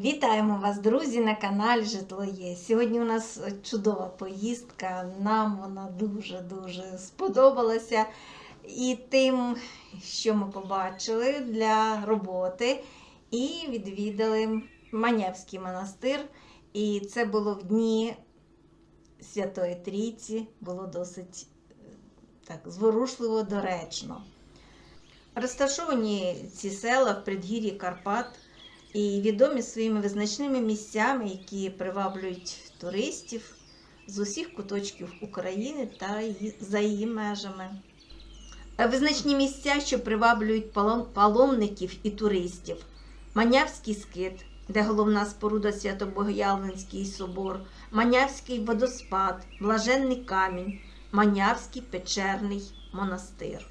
Вітаємо вас, друзі, на каналі Житло Є. Сьогодні у нас чудова поїздка. Нам вона дуже-дуже сподобалася. І тим, що ми побачили для роботи, і відвідали Манявський монастир. І це було в дні Святої Трійці, було досить е, так зворушливо доречно. Розташовані ці села в предгір'ї Карпат і відомі своїми визначними місцями, які приваблюють туристів з усіх куточків України та за її межами. Е, Визначні місця, що приваблюють паломників і туристів. Манявський скит, де головна споруда Свято-Богоявленський собор, Манявський водоспад, Блаженний камінь, Манявський печерний монастир.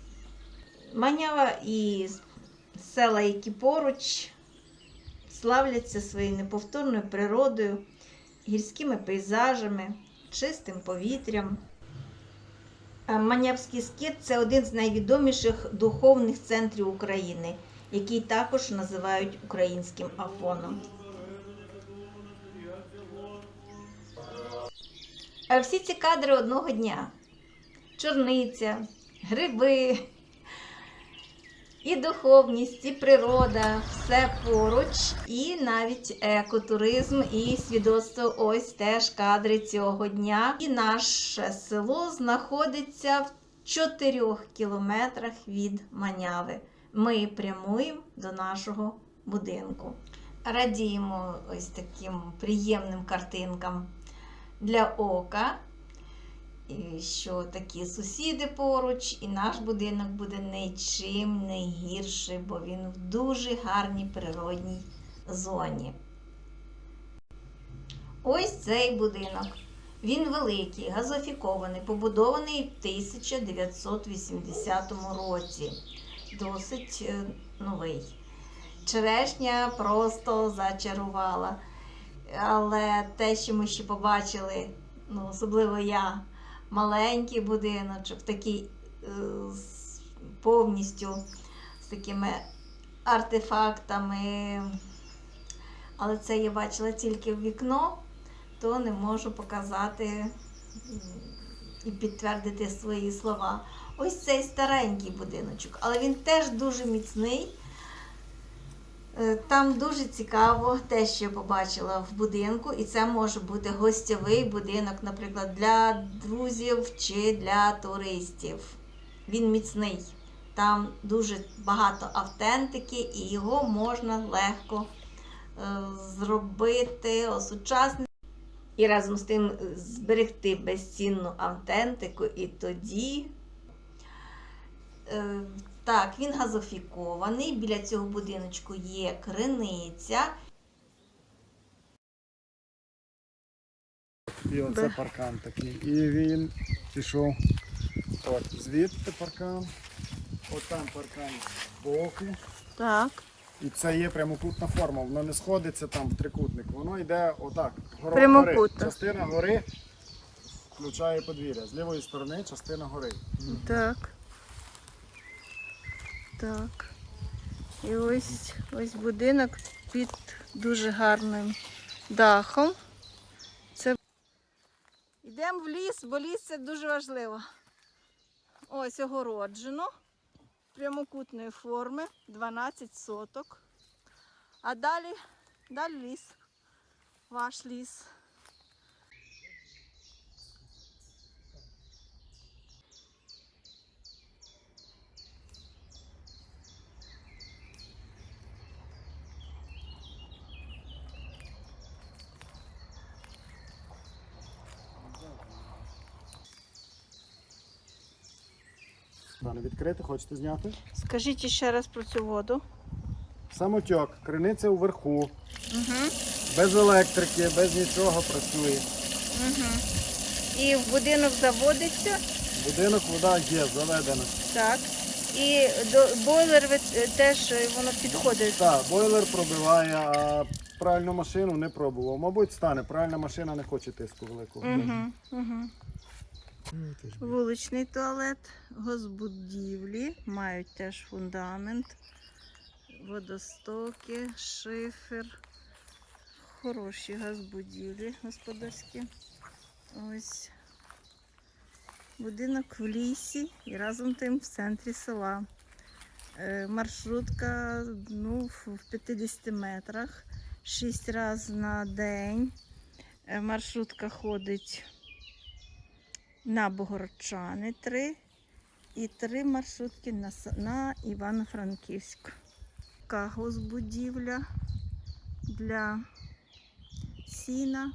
Манява і села, які поруч, славляться своєю неповторною природою, гірськими пейзажами, чистим повітрям. Е, Манявський скит це один з найвідоміших духовних центрів України, який також називають українським Афоном. Всі ці кадри одного дня: чорниця, гриби, і духовність, і природа, все поруч, і навіть екотуризм, і свідоцтво ось теж кадри цього дня. І наше село знаходиться в 4 кілометрах від Маняви. Ми прямуємо до нашого будинку. Радіємо ось таким приємним картинкам для ока. Що такі сусіди поруч, і наш будинок буде нічим не гірший, бо він в дуже гарній природній зоні. Ось цей будинок. Він великий, газофікований, побудований в 1980 році. Досить е, новий. Черешня просто зачарувала. Але те, що ми ще побачили, ну, особливо я, маленький будиночок, такий е, з- повністю з такими артефактами. Але це я бачила тільки в вікно, то не можу показати і підтвердити свої слова. Ось цей старенький будиночок, але він теж дуже міцний. Е, Там дуже цікаво те, що я побачила в будинку, і це може бути гостьовий будинок, наприклад, для друзів чи для туристів. Він міцний. Там дуже багато автентики, і його можна легко е, зробити, осучаснити. І разом з тим зберегти безцінну автентику, і тоді Е, Так, він газофікований. Біля цього будиночку є криниця. І оце паркан такий. І він пішов. От, звідти паркан. От там паркан збоку. Так. І це є прямокутна форма. Воно не сходиться там в трикутник. Воно йде отак. Горо, Прямокутно. гори. Частина гори включає подвір'я. З лівої сторони частина гори. Так. Так. І ось, ось будинок під дуже гарним дахом. Це Йдемо в ліс, бо ліс це дуже важливо. Ось огороджено прямокутної форми, 12 соток. А далі, далі ліс. Ваш ліс. Дане відкрити, хочете зняти? скажіть ще раз про цю воду. Самотьок, криниця вверху, Угу. без електрики, без нічого працює. Угу. І в будинок заводиться. Будинок, вода є, заведена. Так. І до бойлер ви е, теж е, воно підходить. Так, бойлер пробиває, а пральну машину не пробував. Мабуть, стане. Пральна машина не хоче тиску великого. Угу. Угу. Вуличний туалет, госбудівлі мають теж фундамент, водостоки, шифер, хороші газбудівлі господарські. Ось будинок в лісі і разом тим в центрі села. Е, Маршрутка ну, в 50 метрах, 6 разів на день. Е, Маршрутка ходить на Богородчани 3 і три маршрутки на, на Івано-Франківськ. Така госпудівля для сіна.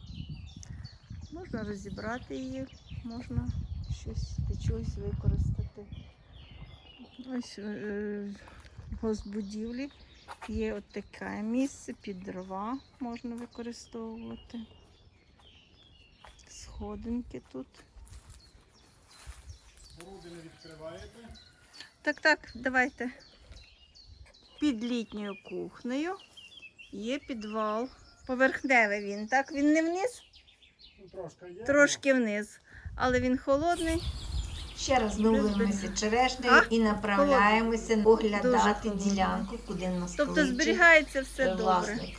Можна розібрати її, можна щось для чогось використати. Ось е, в госпудівлі є от місце під дрова можна використовувати. Сходинки тут. Не відкриваєте. Так, так, давайте. Під літньою кухнею є підвал. Поверхневий він, так? Він не вниз, Ну, трошки є. трошки вниз, але він холодний. Ще раз милуємося черешнею і направляємося оглядати Дуже ділянку, куди нас Тобто зберігається все добре. власник.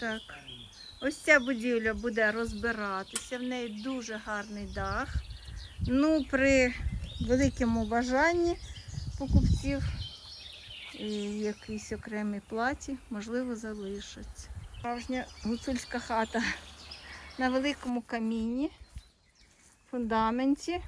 Так. Ось ця будівля буде розбиратися, в неї дуже гарний дах. Ну, при великому бажанні покупців і якійсь окремій платі, можливо, залишаться. Справжня гуцульська хата на великому камінні, фундаменті.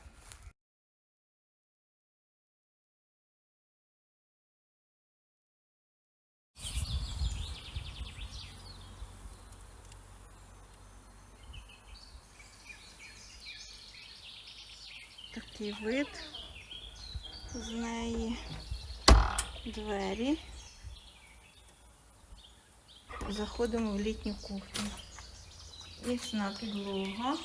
Такий вид з неї двері. Заходимо в літню кухню. Вічна підлога,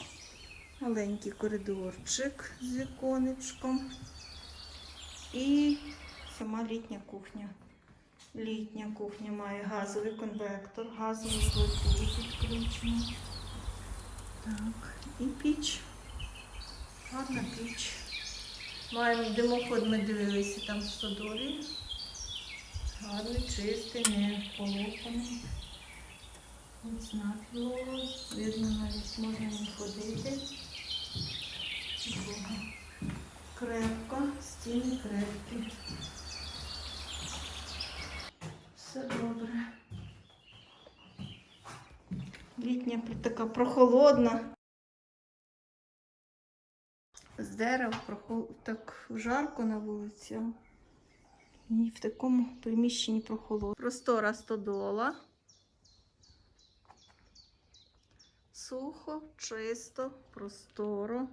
маленький коридорчик з віконечком і сама літня кухня. Літня кухня має газовий конвектор, газовий плиту підключений. Так, і піч. Гарна піч. Маємо димоход, ми дивилися там в стодолі. Гарний, чистий, не полопаний. Міцна підлога. Видно, навіть можна ходити. Крепка, стіни крепкі. Все добре. Літня така прохолодна. З дерев так жарко на вулиці. І в такому приміщенні прохолодно. Простора стодола. Сухо, чисто, просторо.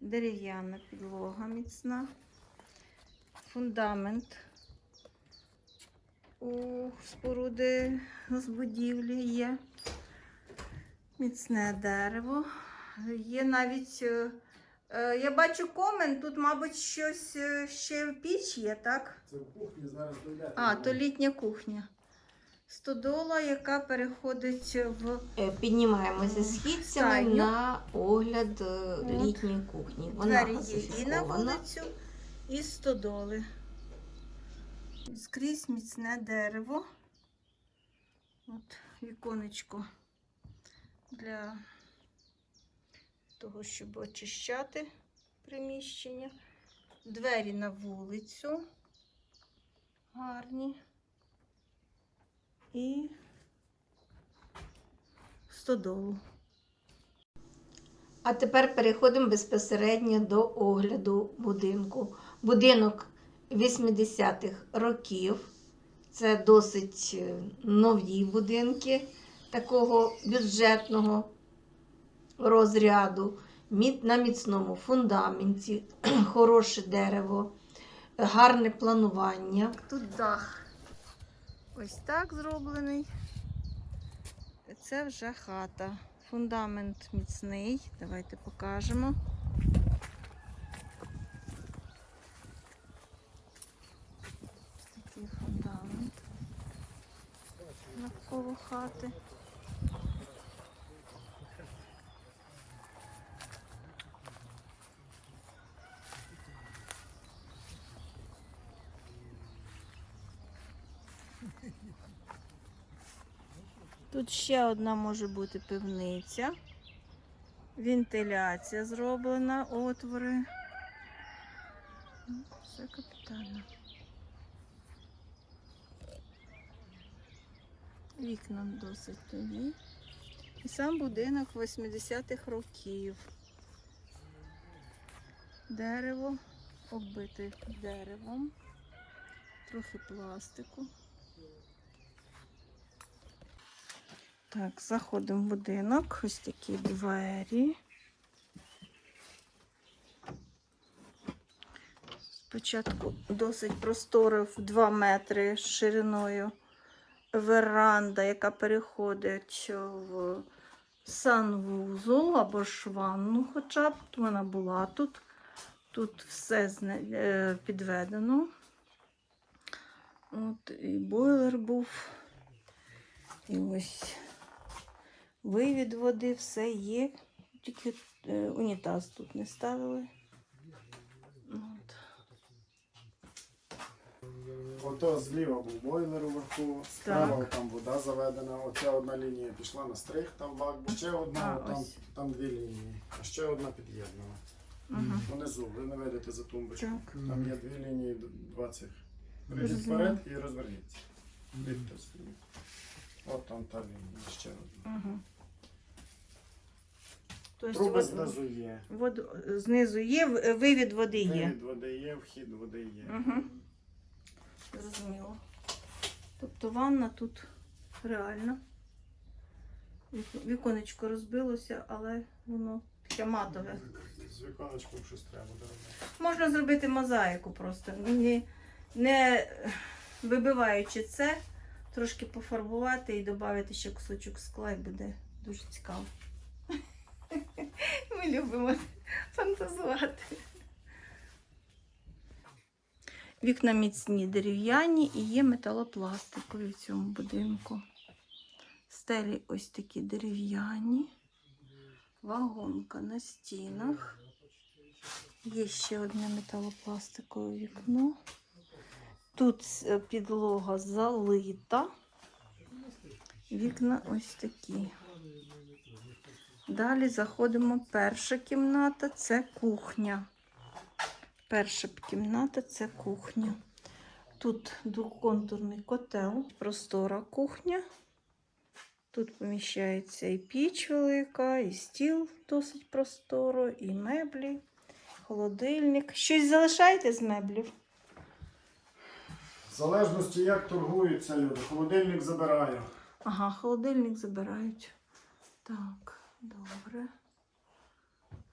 Дерев'яна підлога міцна. Фундамент у споруди з будівлі є. Міцне дерево. Є навіть. Е, Я бачу комент, тут, мабуть, щось е, ще в піч є, так? Це в кухні зараз догляд. А, то літня кухня. Стодола, яка переходить в Е, Піднімаємося східцями Стайню. на огляд От. літньої кухні. Вона двері є і на вулицю, і стодоли. Скрізь міцне дерево. От віконечко для того, щоб очищати приміщення. Двері на вулицю. Гарні. І стодолу. А тепер переходимо безпосередньо до огляду будинку. Будинок 80-х років. Це досить е, нові будинки такого бюджетного розряду. На міцному фундаменті, хороше дерево, гарне планування. Тут дах ось так зроблений. Це вже хата. Фундамент міцний. Давайте покажемо. Такий фундамент навколо хати. Тут ще одна може бути пивниця. Вентиляція зроблена, отвори. Все капітально. Вікна досить нові. І сам будинок 80-х років. Дерево, оббите деревом, трохи пластику. Так, заходимо в будинок. Ось такі двері. Спочатку досить просторо в 2 метри шириною веранда, яка переходить в санвузол або ж ванну хоча б. Вона була тут. Тут все е, підведено. От, і бойлер був. І ось вивід води, все є. Тільки е, унітаз тут не ставили. От. Ото зліва був бойлер уверху, справа там вода заведена. Оця одна лінія пішла на стрих, там бак. Ще одна, А, там, ось. там дві лінії, а ще одна під'єднана. Угу. Внизу, ви не видите за тумбочку. Так. Там є дві лінії, два цих. Прийдіть вперед і розверніться. Собі. От там та лінія, ще одна. Угу. Тобто Труби вод- знизу є. воду, знизу є, в- вивід води є. Вивід води є, вхід води є. Угу. Зрозуміло. Тобто ванна тут реально. Вік- Віконечко розбилося, але воно таке матове. З віконечком щось треба доробити. Можна зробити мозаїку просто. Не, не вибиваючи це, трошки пофарбувати і додати ще кусочок скла і буде дуже цікаво. Ми любимо фантазувати. Вікна міцні дерев'яні і є металопластикові в цьому будинку. Стелі ось такі дерев'яні, вагонка на стінах. Є ще одне металопластикове вікно. Тут е, підлога залита. Вікна ось такі. Далі заходимо. Перша кімната це кухня. Перша кімната це кухня. Тут двоконтурний котел, простора кухня. Тут поміщається і піч велика, і стіл досить просторо, і меблі, холодильник. Щось залишаєте з меблів? В залежності, як торгуються люди. Холодильник забираю. Ага, холодильник забирають. Так, добре.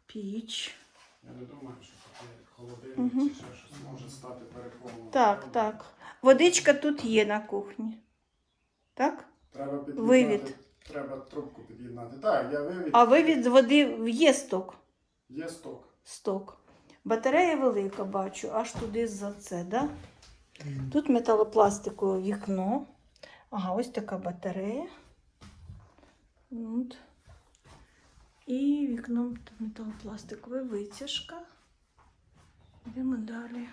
Піч. Я не думаю, що таке холодильник Мгм. чи ще щось може стати перепоном. Так, так. Водичка тут є на кухні. Так? Треба під'єднати. Вивід. Треба трубку під'єднати. Так, я вивід. А вивід з води є сток. Є сток. Сток. Батарея велика, бачу, аж туди за це, да? Тут металопластикове вікно. Ага, ось така батарея. От. І вікно металопластикове витяжка. Йдемо далі.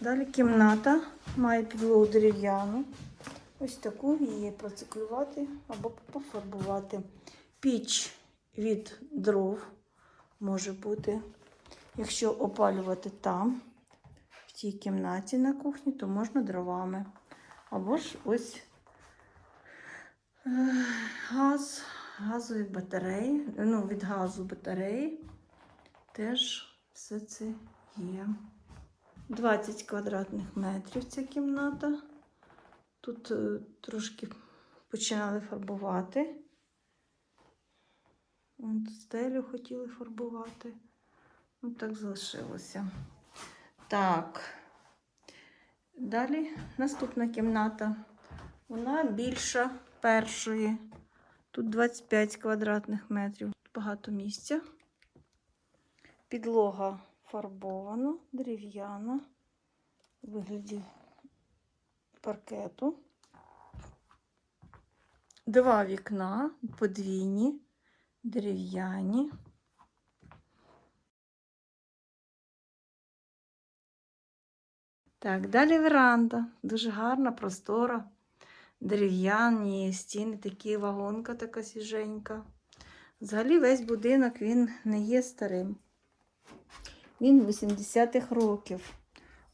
Далі кімната має підлогу дерев'яну. Ось таку її проциклювати або пофарбувати. Піч від дров може бути. Якщо опалювати там, в тій кімнаті на кухні, то можна дровами. Або ж ось е, газ, газові батареї, ну, від газу батареї теж все це є. 20 квадратних метрів ця кімната. Тут е, трошки починали фарбувати. От стелю хотіли фарбувати. Ну, так залишилося. Так. Далі наступна кімната. Вона більша першої. Тут 25 квадратних метрів. Багато місця. Підлога фарбована, дерев'яна, у вигляді паркету. Два вікна подвійні, дерев'яні. Так, далі веранда. Дуже гарна, простора. Дерев'яні стіни, такі вагонка така свіженька. Взагалі весь будинок він не є старим. Він 80-х років.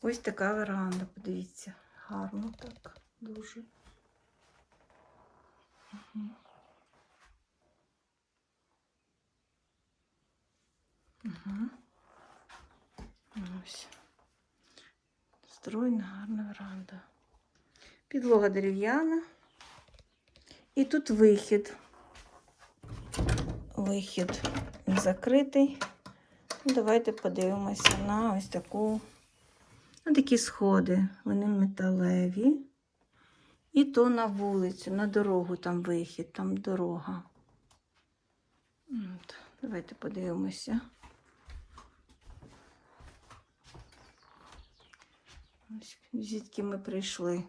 Ось така веранда, подивіться. Гарно так, дуже. Мгм. Ось. Стройна, гарна веранда. Підлога дерев'яна. І тут вихід. Вихід закритий. Ну, Давайте подивимося на ось таку, на такі сходи. Вони металеві. І то на вулицю, на дорогу там вихід, там дорога. От, давайте подивимося. Ось звідки ми прийшли.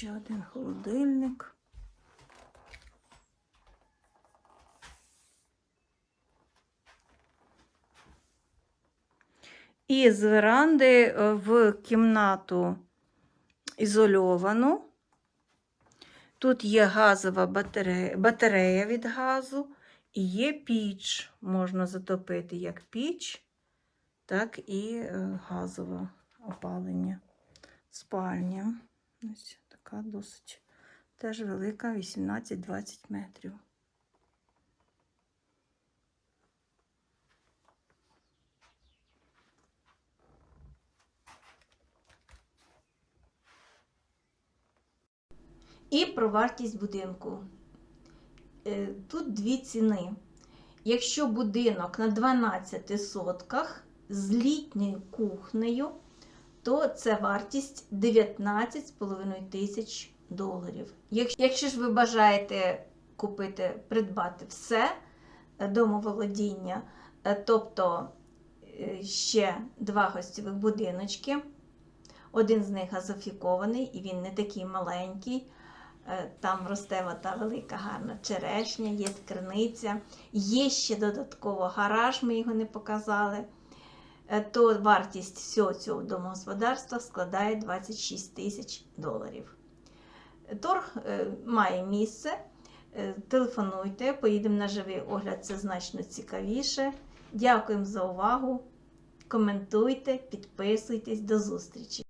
Ще один холодильник. І з веранди е, в кімнату ізольовану. Тут є газова батарея, батарея від газу і є піч. Можна затопити як піч, так і е, газове опалення. Спальня. Ось така досить теж велика, 18-20 метрів. І про вартість будинку. Е, Тут дві ціни. Якщо будинок на 12 сотках з літньою кухнею, то це вартість 19,5 тисяч доларів. Якщо, ж ви бажаєте купити, придбати все е, домоволодіння, е, тобто е, ще два гостьових будиночки, один з них газофікований і він не такий маленький. Там росте та велика гарна черешня, є криниця, є ще додатково гараж, ми його не показали. То вартість всього цього домогосподарства складає 26 тисяч доларів. Торг е, має місце. Е, Телефонуйте, поїдемо на живий огляд, це значно цікавіше. Дякуємо за увагу. Коментуйте, підписуйтесь, до зустрічі!